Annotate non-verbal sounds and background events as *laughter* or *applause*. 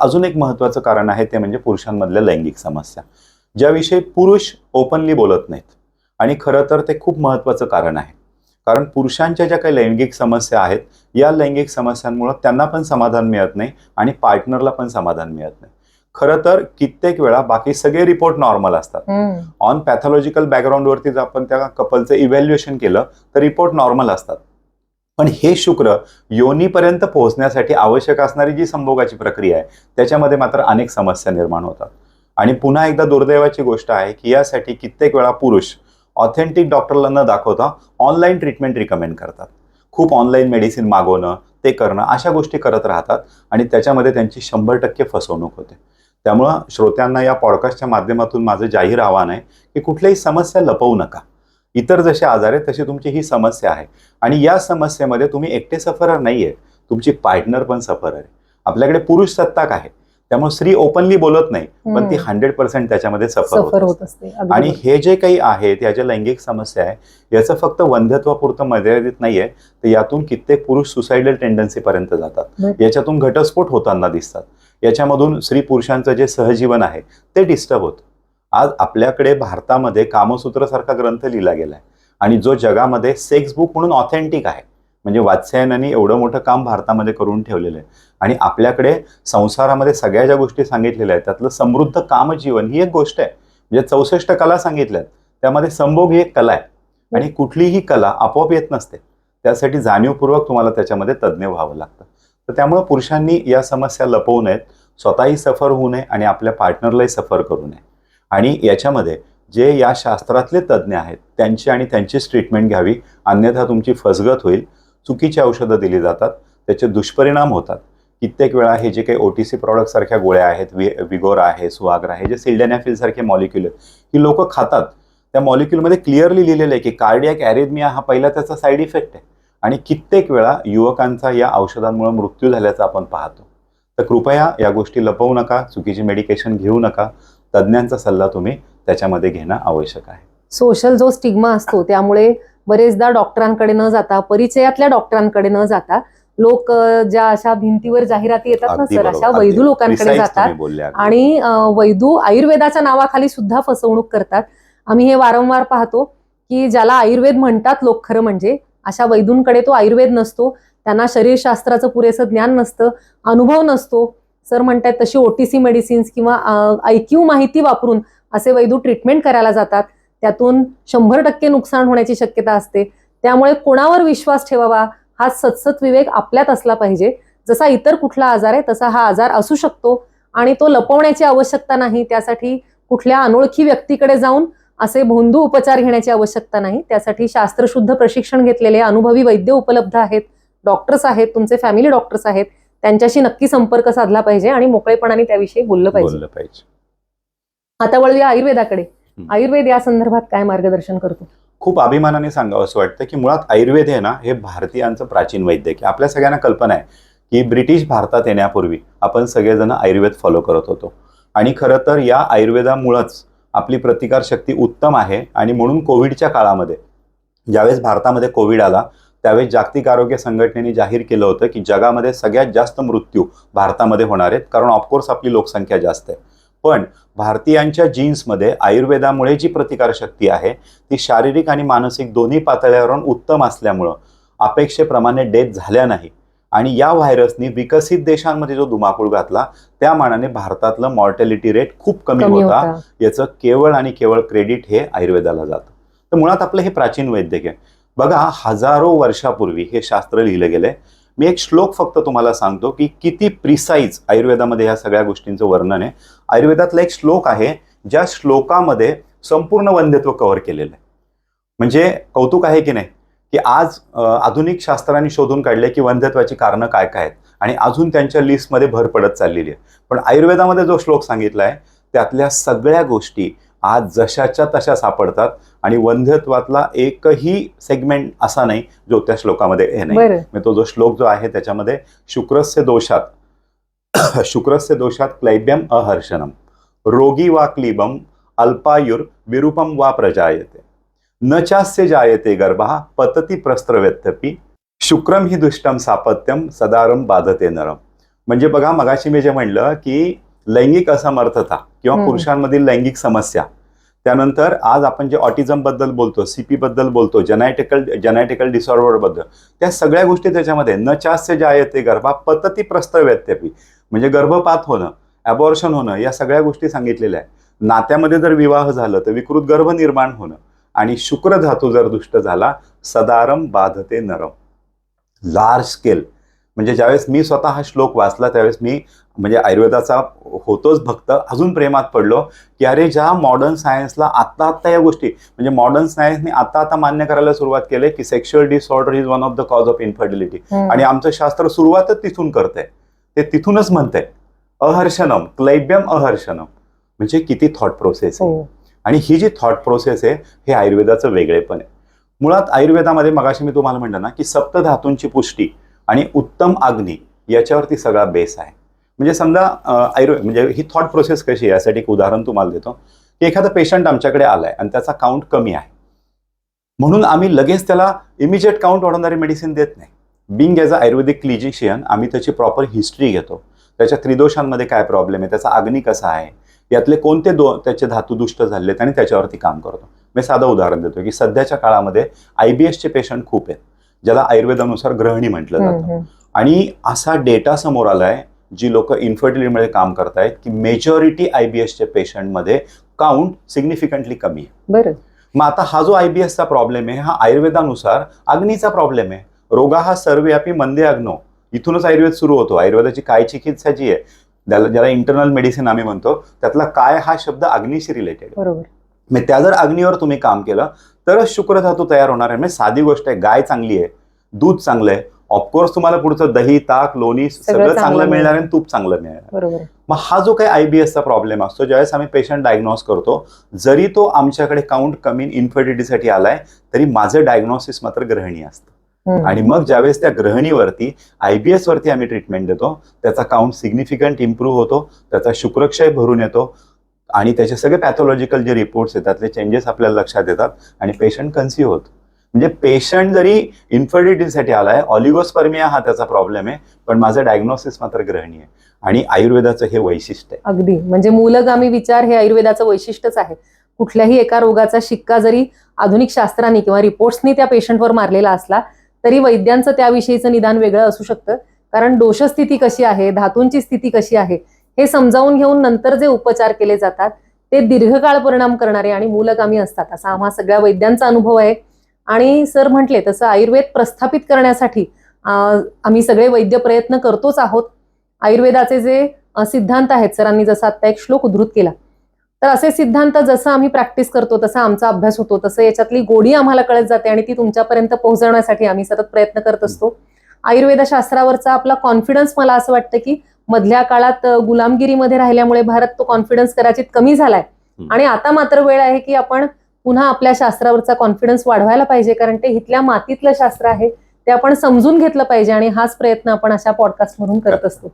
अजून एक महत्वाचं कारण आहे ते म्हणजे पुरुषांमधल्या लैंगिक समस्या. ज्याविषयी पुरुष ओपनली बोलत नाहीत. आणि खरं तर ते खूप महत्वाचं कारण आहे. कारण पुरुषांच्या ज्या काही लैंगिक समस्या आहेत या लैंगिक समस्यांमुळे त्यांना पण समाधान मिळत नाही आणि पार्टनरला पण समाधान मिळत नाही. खरं तर कित्येक वेळा बाकी सगळे रिपोर्ट नॉर्मल असतात. ऑन पॅथॉलॉजिकल बॅकग्राऊंडवरती जर आपण त्या कपलचं इव्हॅल्युएशन केलं तर रिपोर्ट नॉर्मल असतात. पण हे शुक्र योनीपर्यंत पोहोचण्यासाठी आवश्यक असणारी जी संभोगाची प्रक्रिया आहे त्याच्यामध्ये मात्र अनेक समस्या निर्माण होतात. आणि पुन्हा एकदा दुर्दैवाची गोष्ट आहे की यासाठी कित्येक वेळा पुरुष ऑथेंटिक डॉक्टरला न दाखवता ऑनलाईन ट्रीटमेंट रिकमेंड करतात. खूप ऑनलाईन मेडिसिन मागवणं ते करणं अशा गोष्टी करत राहतात आणि त्याच्यामध्ये त्यांची शंभर टक्के फसवणूक होते. त्यामुळं श्रोत्यांना या पॉडकास्टच्या माध्यमातून माझं जाहीर आव्हान आहे की कुठल्याही समस्या लपवू नका. इतर जसे आजार आहेत तशी तुमची ही समस्या आहे आणि या समस्येमध्ये तुम्ही एकटे सफरर नाही आहे तुमची पार्टनर पण सफरर आहे आपल्याकडे पुरुष सत्ताक आहे त्यामुळे स्त्री ओपनली बोलत नाही पण ती. हंड्रेड पर्सेंट त्याच्यामध्ये सफर होत असते. आणि. हे जे काही आहेत या ज्या लैंगिक समस्या आहे याचं फक्त वंध्यत्वापुरतं मर्यादित नाहीये तर यातून कित्येक पुरुष सुसाइडल टेंडन्सी पर्यंत जातात. याच्यातून घटस्फोट होताना दिसतात याच्यामधून स्त्री पुरुषांचं जे सहजीवन आहे ते डिस्टर्ब होतं आज आपल्याकडे भारतामध्ये कामसूत्रसारखा ग्रंथ लिहिला गेला आहे आणि जो जगामध्ये सेक्स बुक म्हणून ऑथेंटिक आहे. म्हणजे वात्स्यायनाने एवढं मोठं काम भारतामध्ये करून ठेवलेलं आहे. आणि आपल्याकडे संसारामध्ये सगळ्या ज्या गोष्टी सांगितलेल्या आहेत त्यातलं समृद्ध कामजीवन ही एक गोष्ट आहे. म्हणजे चौसष्ट कला सांगितल्यात. त्यामध्ये संभोग ही एक कला आहे. आणि कुठलीही कला आपोआप येत नसते. त्यासाठी जाणीवपूर्वक तुम्हाला त्याच्यामध्ये तज्ज्ञ व्हावं लागतं. तर त्यामुळे पुरुषांनी या समस्या लपवू नयेत. स्वतःही सफर होऊ नये आणि आपल्या पार्टनरलाही सफर करू नये. आणि याच्यामध्ये जे या शास्त्रातले तज्ज्ञ आहेत त्यांची आणि त्यांचीच ट्रीटमेंट घ्यावी. अन्यथा तुमची फसगत होईल. चुकीची औषधं दिली जातात. त्याचे दुष्परिणाम होतात. कित्येक वेळा हे जे काही ओ टी सी प्रॉडक्ट सारख्या गोळ्या आहेत वि विगोरा आहे सुहाग्रा आहे जे सिल्डॅनॅफिलसारखे मॉलिक्युल आहेत ही लोक खातात. त्या मॉलिक्युलमध्ये क्लिअरली लिहिलेलं आहे की कार्डियाक ॲरेदमिया हा पहिला त्याचा साईड इफेक्ट आहे. आणि कित्येक वेळा युवकांचा या औषधांमुळे मृत्यू झाल्याचं आपण पाहतो. तर कृपया या गोष्टी लपवू नका चुकीची मेडिकेशन घेऊ नका. तज्ज्ञांचा सल्ला तुम्ही त्याच्यामध्ये घेणं आवश्यक आहे. सोशल जो स्टिग्मा असतो त्यामुळे बरेचदा डॉक्टरांकडे न जाता परिचयातल्या डॉक्टरांकडे न जाता लोक ज्या अशा भिंतीवर जाहिराती येतात ना सर अशा वैदू लोकांकडे जातात. आणि वैदू आयुर्वेदाच्या नावाखाली सुद्धा फसवणूक करतात. आम्ही हे वारंवार पाहतो की ज्याला आयुर्वेद म्हणतात लोक खरं म्हणजे अशा वैदूंकडे तो आयुर्वेद नसतो. त्यांना शरीरशास्त्राचं पुरेसं ज्ञान नसतं अनुभव नसतो. सर म्हणतात तशी ओटीसी मेडिसिन्स किंवा ऐक्यू माहिती वापरून असे वैदू ट्रीटमेंट करायला जातात. त्यातून शंभर टक्के नुकसान होण्याची शक्यता असते. त्यामुळे कोणावर विश्वास ठेवावा हा सतसत विवेक आपल्यात असला पाहिजे. जसा इतर कुठला आजार आहे तसा हा आजार असू शकतो आणि तो लपवण्याची आवश्यकता नाही. त्यासाठी कुठल्या अनोळखी व्यक्तीकडे जाऊन असे भोंदू उपचार घेण्याची आवश्यकता नाही. त्यासाठी शास्त्रशुद्ध प्रशिक्षण घेतलेले अनुभवी वैद्य उपलब्ध आहेत. डॉक्टर्स आहेत तुमचे फॅमिली डॉक्टर्स आहेत. त्यांच्याशी नक्की संपर्क साधला पाहिजे आणि मोकळेपणाने त्याविषयी बोललं पाहिजे. बोललं पाहिजे. आता वळूया आयुर्वेदाकडे. आयुर्वेद या संदर्भात काय मार्गदर्शन करतो? खूप अभिमानाने सांगावं असं वाटतं की मुळात आयुर्वेद हे ना हे भारतीयांचं प्राचीन वैद्यक आहे आपल्या सगळ्यांना कल्पना आहे की ब्रिटिश भारतात येण्यापूर्वी आपण सगळेजण आयुर्वेद फॉलो करत होतो. आणि खरं तर या आयुर्वेदामुळंच आपली प्रतिकारशक्ती उत्तम आहे. आणि म्हणून कोविडच्या काळामध्ये ज्यावेळेस भारतामध्ये कोविड आला त्यावेळेस जागतिक आरोग्य संघटनेने जाहीर केलं होतं की जगामध्ये सगळ्यात जास्त मृत्यू भारतामध्ये होणार आहेत कारण ऑफकोर्स आपली लोकसंख्या जास्त आहे. पण भारतीयांच्या जीन्समध्ये आयुर्वेदामुळे जी प्रतिकारशक्ती आहे ती शारीरिक आणि मानसिक दोन्ही पातळ्यावरून उत्तम असल्यामुळं अपेक्षेप्रमाणे डेथ झाल्या नाही. आणि या व्हायरसनी विकसित देशांमध्ये जो धुमाकूळ घातला त्या मानाने भारतातलं मॉर्टॅलिटी रेट खूप कमी कमी होता. होता. याचं केवळ आणि केवळ क्रेडिट हे आयुर्वेदाला जातं. तर मुळात आपलं हे प्राचीन वैद्यक आहे बघा हजारो वर्षापूर्वी हे शास्त्र लिहिलं गेलंय. मी एक श्लोक फक्त तुम्हाला सांगतो की किती प्रिसाईज आयुर्वेदामध्ये ह्या सगळ्या गोष्टींचं वर्णन आहे. आयुर्वेदातला एक श्लोक आहे ज्या श्लोकामध्ये संपूर्ण वंध्यत्व कव्हर केलेलं आहे. म्हणजे कौतुक आहे की नाही? की आज आधुनिक शास्त्रांनी शोधून काढले की वंध्यत्वाची कारणं काय काय आहेत. आणि अजून त्यांच्या लिस्टमध्ये भर पडत चाललेली आहे. पण आयुर्वेदामध्ये जो श्लोक सांगितला आहे त्यातल्या सगळ्या गोष्टी आज जशाच्या तशा सापडतात आणि वंध्यत्वातला एकही सेगमेंट असा नाही जो त्या श्लोकामध्ये हे नाही. म्हणजे तो जो श्लोक जो आहे त्याच्यामध्ये शुक्रस्य दोषात *coughs* शुक्रस्य दोषात क्लैब्यम अहर्षणम रोगी वा क्लीबम अल्पायुर विरूपम वा प्रजायते। न चास्य जायते गर्भा पतती प्रस्त्रव्यत्यपी शुक्रम ही दुष्टम सापत्यम सदारम बाधते नरम। म्हणजे बघा मगाशी मी जे म्हणलं की लैंगिक असमर्थता किंवा. पुरुषांमधील लैंगिक समस्या. त्यानंतर आज आपण जे ऑटिझमबद्दल बोलतो सीपी बद्दल बोलतो जेनायटिकल जेनायटिकल डिसऑर्डरबद्दल त्या सगळ्या गोष्टी त्याच्यामध्ये न चास्य जायते गर्भा पतती प्रस्तव्यत्यपी म्हणजे गर्भपात होणं अबॉर्शन होणं या सगळ्या गोष्टी सांगितलेल्या आहेत. नात्यामध्ये जर विवाह झालं तर विकृत गर्भ निर्माण होणं आणि शुक्र धातू जर दुष्ट झाला सदारम बाधते नरम. लार्ज स्केल म्हणजे ज्यावेळेस मी स्वतः हा श्लोक वाचला त्यावेळेस मी म्हणजे आयुर्वेदाचा होतोच भक्त. अजून प्रेमात पडलो की अरे ज्या मॉडर्न सायन्सला आत्ता आत्ता या गोष्टी म्हणजे मॉडर्न सायन्सने आता आता मान्य करायला सुरुवात केली की sexual disorder is one of the cause of infertility. आणि आमचं शास्त्र सुरुवातच तिथून करतंय. ते तिथूनच म्हणतंय. अहर्षणम क्लैब्यम अहर्षणम. म्हणजे किती थॉट प्रोसेस आहे. हो. आणि ही जी थॉट प्रोसेस आहे हे आयुर्वेदाचं वेगळेपण आहे. मुळात आयुर्वेदामध्ये मगाशी मी तुम्हाला म्हटलं ना की सप्तधातूंची पुष्टी आणि उत्तम अग्नी याच्यावरती सगळा बेस आहे. म्हणजे समजा आयुर्वेद म्हणजे ही थॉट प्रोसेस कशी आहे? यासाठी एक उदाहरण तुम्हाला देतो. की एखादा पेशंट आमच्याकडे आलाय आणि त्याचा काउंट कमी आहे. म्हणून आम्ही लगेच त्याला इमिजिएट काउंट वाढवणारी मेडिसिन देत नाही. बिंग ॲज अ आयुर्वेदिक क्लिजिशियन आम्ही त्याची प्रॉपर हिस्ट्री घेतो. त्याच्या त्रिदोषांमध्ये काय प्रॉब्लेम आहे? त्याचा अग्नी कसा आहे? यातले कोणते दो त्याचे धातू दुष्ट झालेत आणि त्याच्यावरती काम करतो. मी साधं उदाहरण देतो की सध्याच्या काळामध्ये आय बी एसचे पेशंट खूप आहेत. ज्याला आयुर्वेदानुसार ग्रहणी म्हटलं जातं. आणि असा डेटा समोर आलाय जी लोक इन्फर्टिलिटीमध्ये काम करतायत की मेजॉरिटी आय बी एसच्या पेशंटमध्ये काउंट सिग्निफिकंटली कमी आहे. बरं. मग आता हा जो आय बी एसचा प्रॉब्लेम आहे हा आयुर्वेदानुसार अग्नीचा प्रॉब्लेम आहे. रोगा हा सर्वव्यापी मंदे अग्नो. इथूनच आयुर्वेद सुरू होतो. आयुर्वेदाची काय चिकित्सा जी आहे त्याला ज्याला इंटरनल मेडिसिन आम्ही म्हणतो त्यातला काय हा शब्द अग्नीशी रिलेटेड बरोबर. मग त्या जर अग्नीवर तुम्ही काम केलं तरच शुक्रधातू तयार होणार आहे. म्हणजे साधी गोष्ट आहे गाय चांगली आहे दूध चांगलं आहे. ऑफकोर्स तुम्हाला पुढचं दही ताक लोणी सगळं चांगलं मिळणार. आहे आणि तूप चांगलं मिळणार मग हा जो काही आयबीएसचा प्रॉब्लेम असतो ज्यावेळेस आम्ही पेशंट डायग्नोस करतो जरी तो आमच्याकडे काउंट कमी इन्फर्टिलिटीसाठी आलाय तरी माझं डायग्नोसिस मात्र ग्रहणी असतं. आणि मग ज्यावेळेस त्या ग्रहणीवरती आयबीएस वरती आम्ही ट्रीटमेंट देतो त्याचा काउंट सिग्निफिकंट इम्प्रूव्ह होतो त्याचा शुक्रक्षय भरून येतो आणि त्याचे सगळे पॅथॉलॉजिकल जे रिपोर्ट्स येतात त्यातले चेंजेस आपल्याला लक्षात येतात आणि पेशंट कन्सिव्ह होतो. म्हणजे पेशंट जरी इन्फर्टिलिटीसाठी आलाय ऑलिगोस्पर्मिया हा त्याचा प्रॉब्लेम आहे पण माझं डायग्नोसिस मात्र ग्रहणीय आहे. आणि आयुर्वेदाचं हे वैशिष्ट्य आहे. अगदी. म्हणजे मूलगामी विचार हे आयुर्वेदाचं वैशिष्ट्यच आहे. कुठल्याही एका रोगाचा शिक्का जरी आधुनिक शास्त्रांनी किंवा रिपोर्ट्सनी त्या पेशंटवर मारलेला असला तरी वैद्यांचं त्याविषयीचं निदान वेगळं असू शकतं. कारण दोषस्थिती कशी आहे धातूंची स्थिती कशी आहे हे समजावून घेऊन नंतर जे उपचार केले जातात ते दीर्घकाळ परिणाम करणारे आणि मूलगामी असतात. असा आम्हा सगळ्या वैद्यांचा अनुभव आहे. आणि सर म्हटले तसं आयुर्वेद प्रस्थापित करण्यासाठी आम्ही सगळे वैद्य प्रयत्न करतोच आहोत. आयुर्वेदाचे जे सिद्धांत आहेत सरांनी जसा आता एक श्लोक उद्धृत केला. तर असे सिद्धांत जसं आम्ही प्रॅक्टिस करतो तसा आमचा अभ्यास होतो. तसं याच्यातली गोडी आम्हाला कळत जाते आणि ती तुमच्यापर्यंत पोहोचवण्यासाठी आम्ही सतत प्रयत्न करत असतो. आयुर्वेद शास्त्रावरचा आपला कॉन्फिडन्स मला असं वाटतं की मधल्या काळात गुलामगिरीमध्ये राहिल्यामुळे भारत तो कॉन्फिडन्स कदाचित कमी झालाय. आणि आता मात्र वेळ आहे की आपण पुन्हा आपल्या शास्त्रावरचा कॉन्फिडन्स वाढवायला पाहिजे कारण ते इथल्या मातीतलं शास्त्र आहे ते आपण समजून घेतलं पाहिजे आणि हाच प्रयत्न आपण अशा पॉडकास्ट मधून करत असतो